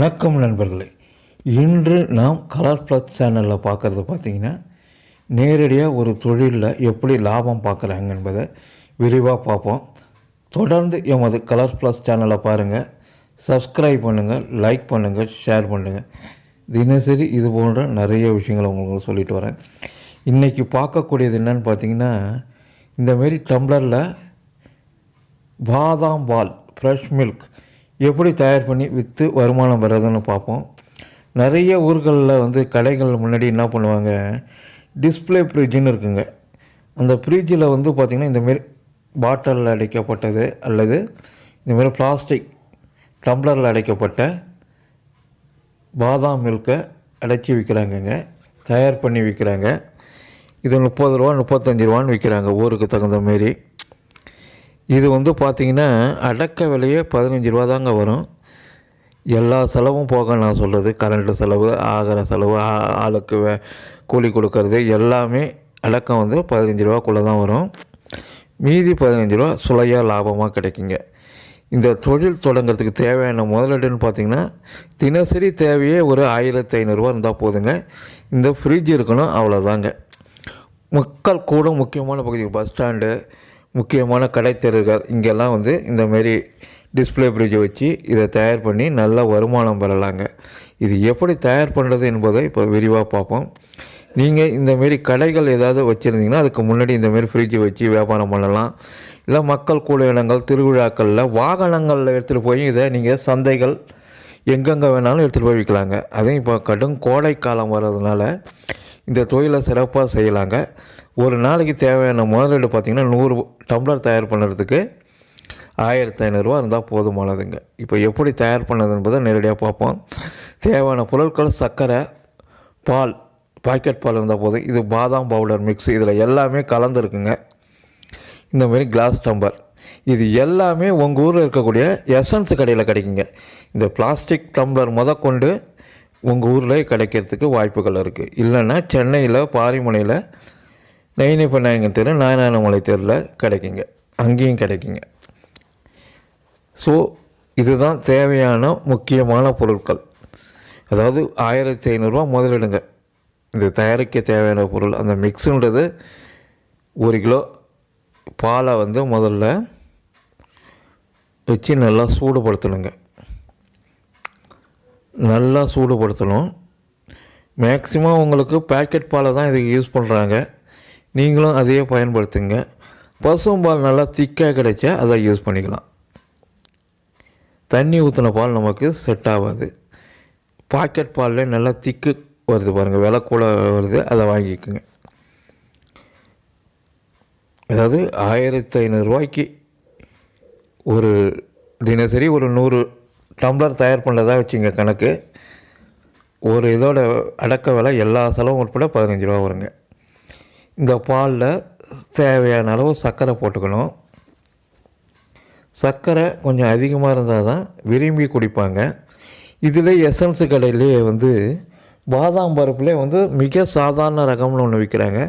வணக்கம் நண்பர்களே. இன்று நாம் கலர் ப்ளஸ் சேனலில் பார்க்குறது பார்த்தீங்கன்னா நேரடியாக ஒரு தொழிலில் எப்படி லாபம் பார்க்குறாங்க என்பதை விரிவாக பார்ப்போம். தொடர்ந்து எமது கலர் ப்ளஸ் சேனலை பாருங்கள் சப்ஸ்கிரைப் பண்ணுங்கள் லைக் பண்ணுங்கள் ஷேர் பண்ணுங்கள் தினசரி இது போன்ற நிறைய விஷயங்களை உங்களுக்கு சொல்லிட்டு வரேன். இன்றைக்கி பார்க்கக்கூடியது என்னன்னு பார்த்தீங்கன்னா இந்தமாரி டம்ளரில் பாதாம் பால் ஃப்ரெஷ் மில்க் எப்படி தயார் பண்ணி விற்று வருமானம் வர்றதுன்னு பார்ப்போம். நிறைய ஊர்களில் வந்து கடைகள் முன்னாடி என்ன பண்ணுவாங்க? டிஸ்ப்ளே ஃப்ரிட்ஜுன்னு இருக்குங்க. அந்த ஃப்ரிட்ஜில் வந்து பார்த்திங்கன்னா இந்தமாரி பாட்டிலில் அடைக்கப்பட்டது அல்லது இந்தமாரி பிளாஸ்டிக் டம்ளரில் அடைக்கப்பட்ட பாதாம் மில்கை அடைச்சி விற்கிறாங்கங்க தயார் பண்ணி விற்கிறாங்க இது முப்பது ரூபா முப்பத்தஞ்சு ரூபான்னு விற்கிறாங்க ஊருக்கு தகுந்த மாரி. இது வந்து பார்த்திங்கன்னா அடக்க விலையே பதினஞ்சு ரூபா தாங்க வரும். எல்லா செலவும் போக நான் சொல்கிறது கரண்ட்டு செலவு ஆகிற செலவு ஆ- ஆளுக்கு வே கூலி கொடுக்கறது எல்லாமே அடக்கம் வந்து பதினஞ்சு ரூபாக்குள்ளே தான் வரும். மீதி பதினஞ்சு ரூபா சுலையாக லாபமாக கிடைக்குங்க. இந்த தொழில் தொடங்குறதுக்கு தேவையான முதலீடுன்னு பார்த்திங்கன்னா தினசரி தேவையே ஒரு ஆயிரத்தி ஐநூறுரூவா இருந்தால் போதுங்க. இந்த ஃப்ரிட்ஜ் இருக்கணும் அவ்வளோதாங்க மக்கள் கூட முக்கியமான பகுதி பஸ் ஸ்டாண்டு முக்கியமான கடைத்தெருகள் இங்கெல்லாம் வந்து இந்த மாரி டிஸ்ப்ளே ஃப்ரிட்ஜை வச்சு இதை தயார் பண்ணி நல்லா வருமானம் பெறலாங்க. இது எப்படி தயார் பண்ணுறது என்பதை இப்போ விரிவாக பார்ப்போம். நீங்கள் இந்தமாரி கடைகள் ஏதாவது வச்சுருந்தீங்கன்னா அதுக்கு முன்னாடி இந்தமாரி ஃப்ரிட்ஜை வச்சு வியாபாரம் பண்ணலாம். இல்லை மக்கள் கூட இடங்கள் திருவிழாக்களில் வாகனங்களில் எடுத்துகிட்டு போய் இதை நீங்கள் சந்தைகள் எங்கெங்கே வேணாலும் எடுத்துகிட்டு போய் விற்கலாங்க. அதுவும் இப்போ கடும் கோடை காலம் வர்றதுனால இந்த தொழிலை சிறப்பாக செய்யலாங்க. ஒரு நாளைக்கு தேவையான முதலீடு பார்த்திங்கன்னா நூறு டம்ளர் தயார் பண்ணுறதுக்கு ஆயிரத்தி ஐநூறுரூவா இருந்தால் போதுமானதுங்க. இப்போ எப்படி தயார் பண்ணது என்பதை நேரடியாக பார்ப்போம். தேவையான பொருட்கள் சர்க்கரை பால் பாக்கெட் பால் இருந்தால் போதும். இது பாதாம் பவுடர் மிக்ஸ் இதில் எல்லாமே கலந்துருக்குங்க. இந்த மாதிரி கிளாஸ் டம்பர் இது எல்லாமே உங்கள் ஊரில் இருக்கக்கூடிய எசன்ஸ் கடையில் கிடைக்குங்க. இந்த பிளாஸ்டிக் டம்ளர் முதற்கொண்டு உங்கள் ஊரில் கிடைக்கிறதுக்கு வாய்ப்புகள் இருக்குது இல்லைன்னா சென்னையில் பாரிமுனையில் நெய்னி பண்ணாங்க தெரு நாராயணமலை தெருவில் கிடைக்குங்க. அங்கேயும் கிடைக்குங்க. ஸோ இதுதான் தேவையான முக்கியமான பொருட்கள். அதாவது ஆயிரத்தி ஐநூறுரூவா முதலிடுங்க. இது தயாரிக்க தேவையான பொருள் அந்த மிக்ஸுன்றது ஒரு கிலோ பாலை வந்து முதல்ல வச்சு நல்லா சூடுபடுத்தணுங்க. நல்லா சூடுபடுத்தணும். மேக்ஸிமம் உங்களுக்கு பேக்கெட் பாலை தான் இதுக்கு யூஸ் பண்ணுறாங்க நீங்களும் அதையே பயன்படுத்துங்க. பசும்பால் நல்லா திக்காக கிடைச்சா அதை யூஸ் பண்ணிக்கலாம். தண்ணி ஊற்றின பால் நமக்கு செட் ஆகாது. பாக்கெட் பாலில் நல்லா திக்கு வருது பாருங்கள் விலை கூட வருது. அதை வாங்கிக்கோங்க. அதாவது ஆயிரத்தி ஐநூறுரூவாய்க்கு ஒரு தினசரி ஒரு நூறு டம்ளர் தயார் பண்ணுறதா வச்சுங்க கணக்கு. ஒரு இதோட அடக்க விலை எல்லா செலவும் உட்பட பதினஞ்சு ரூபா வருங்க. இந்த பாலில் தேவையான அளவு சர்க்கரை போட்டுக்கணும். சர்க்கரை கொஞ்சம் அதிகமாக இருந்தால் தான் விரும்பி குடிப்பாங்க. இதில் எசன்ஸு கடையிலே வந்து பாதாம் பருப்புலேயே வந்து மிக சாதாரண ரகம்னு ஒன்று விற்கிறாங்க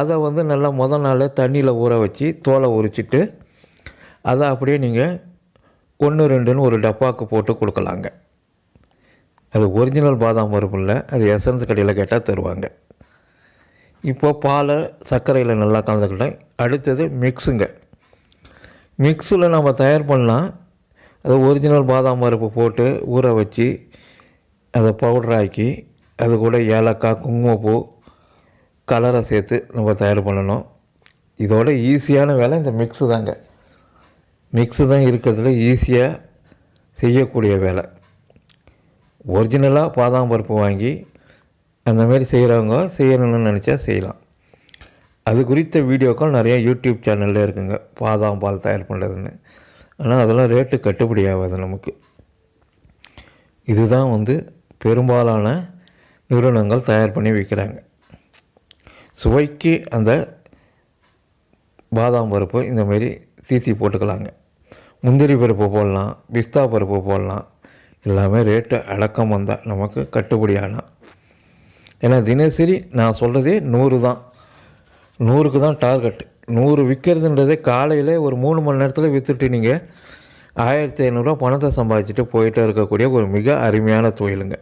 அதை வந்து நல்லா முத நாள் தண்ணியில் ஊற வச்சு தோலை உரிச்சிட்டு அதை அப்படியே நீங்கள் ஒன்று ரெண்டுன்னு ஒரு டப்பாவுக்கு போட்டு கொடுக்கலாங்க. அது ஒரிஜினல் பாதாம் பருப்பு இல்லை அது எசன்ஸ் கடையில் கேட்டால் தருவாங்க. இப்போ பாலை சர்க்கரையில் நல்லா கலந்துக்கிட்டேன் அடுத்தது மிக்ஸுங்க மிக்ஸில் நம்ம தயார் பண்ணால் அது ஒரிஜினல் பாதாம் பருப்பு போட்டு ஊற வச்சு அதை பவுடர் ஆக்கி அது கூட ஏலக்காய் குங்குமப்பூ கலரை சேர்த்து நம்ம தயார் பண்ணணும். இதோட ஈஸியான வேலை இந்த மிக்ஸு தாங்க. மிக்ஸு தான் இருக்கிறதுல ஈஸியாக செய்யக்கூடிய வேலை. ஒரிஜினலாக பாதாம் பருப்பு வாங்கி அந்த மாதிரி செய்கிறவங்க செய்யணும்னு நினச்சா செய்யலாம். அது குறித்த வீடியோக்கள் நிறையா யூடியூப் சேனலில் இருக்குங்க. பாதாம் பால் தயார் பண்ணுறதுன்னு ஆனால் அதெல்லாம் ரேட்டு கட்டுப்படி ஆகாது நமக்கு. இதுதான் வந்து பெரும்பாலான நிறுவனங்கள் தயார் பண்ணி விற்கிறாங்க சுவைக்கு அந்த பாதாம் பருப்பு இந்த மாதிரி தீத்தி போட்டுக்கலாங்க. முந்திரி பருப்பு போடலாம் பிஸ்தா பருப்பு போடலாம். எல்லாமே ரேட்டு அடக்கம் வந்தால் நமக்கு கட்டுப்படியான ஏன்னா தினசரி நான் சொல்கிறதே நூறு தான். நூறுக்கு தான் டார்கெட் நூறு விற்கிறதுன்றதே காலையில் ஒரு மூணு மணி நேரத்தில் விற்றுட்டு நீங்கள் ஆயிரத்தி ஐநூறுரூவா பணத்தை சம்பாதிச்சுட்டு போயிட்டு இருக்கக்கூடிய ஒரு மிக அருமையான தொழிலுங்க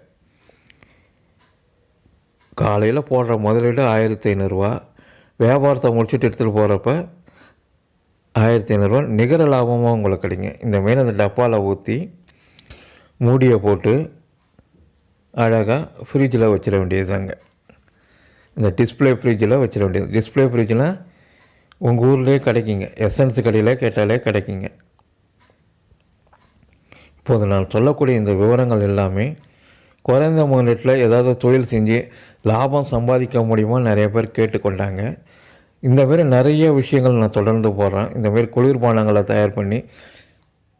காலையில் போடுற முதலீடு ஆயிரத்தி ஐநூறுரூவா வியாபாரத்தை முடிச்சுட்டு எடுத்துகிட்டு போகிறப்ப ஆயிரத்தி ஐநூறுரூவா நிகர லாபமாக உங்களுக்கு கிடைங்க. இந்த மாரி அந்த டப்பாவில் ஊற்றி மூடியை போட்டு அழகாக ஃப்ரிட்ஜில் வச்சிட வேண்டியதுதாங்க. இந்த டிஸ்ப்ளே ஃப்ரிட்ஜில் வச்சிட வேண்டியது. டிஸ்ப்ளே ஃப்ரிட்ஜில் உங்கள் ஊர்லேயே கிடைக்குங்க. எசன்ஸ் கடையில் கேட்டாலே கிடைக்குங்க. இப்போது நான் சொல்லக்கூடிய இந்த விவரங்கள் எல்லாமே குறைந்த முதலீட்டில் ஏதாவது தொழில் செஞ்சு லாபம் சம்பாதிக்க முடியுமா நிறைய பேர் கேட்டுக்கொண்டாங்க. இந்த மாதிரி நிறைய விஷயங்கள் நான் தொடர்ந்து போடுறேன். இந்த மாதிரி குளிர்பானங்களை தயார் பண்ணி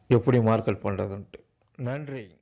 எப்படி மார்க்கெட் பண்ணுறதுன்ட்டு நன்றி.